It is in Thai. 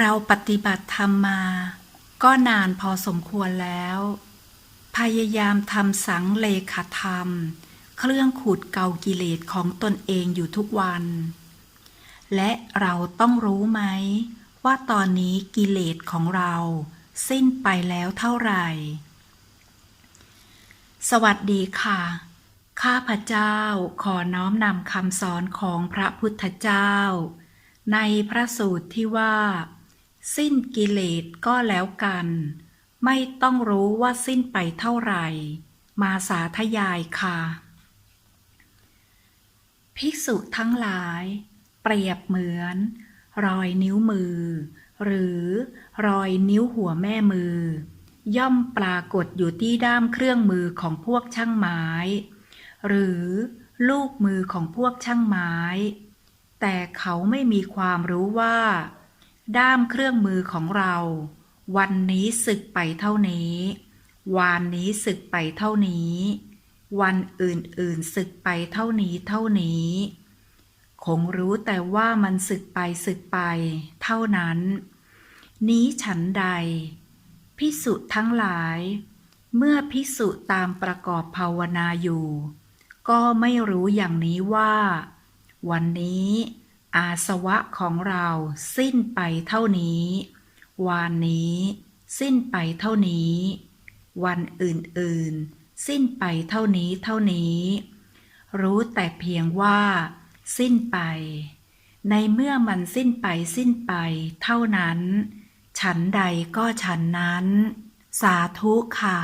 เราปฏิบัติธรรมมา ก็นานพอสมควรแล้ว พยายามทำสังเลขธรรม เครื่องขูดเกากิเลสของตนเองอยู่ทุกวัน และเราต้องรู้ไหม ว่าตอนนี้กิเลสของเราสิ้นไปแล้วเท่าไหร่ สวัสดีค่ะ ข้าพเจ้าขอน้อมนำคำสอนของพระพุทธเจ้าในพระสูตรที่ว่า สิ้นกิเลสก็แล้วกัน ไม่ต้องรู้ว่าสิ้นไปเท่าไหร่ มาสาธยายค่ะ ภิกษุทั้งหลาย เปรียบเหมือน รอยนิ้วมือ หรือรอยนิ้วหัวแม่มือ ย่อมปรากฏอยู่ที่ด้ามเครื่องมือของพวกช่างไม้ หรือลูกมือของพวกช่างไม้ แต่เขาไม่มีความรู้ว่า ด้ามเครื่องมือของเรา วันนี้สึกไปเท่านี้ วานนี้สึกไปเท่านี้ วันอื่นๆสึกไปเท่านี้เท่านี้ คงรู้แต่ว่ามันสึกไปสึกไป เท่านั้น นี้ฉันใด พิสุทั้งหลาย เมื่อพิสุตามประกอบภาวนาอยู่ ก็ไม่รู้อย่างนี้ว่า วันนี้ อาสวะของเราสิ้นไปเท่านี้ วานนี้ สิ้นไปเท่านี้ วันอื่นๆ สิ้นไปเท่านี้เท่านี้ รู้แต่เพียงว่า สิ้นไป ในเมื่อมันสิ้นไปสิ้นไป เท่านั้น ฉันใดก็ฉันนั้น สาธุค่ะ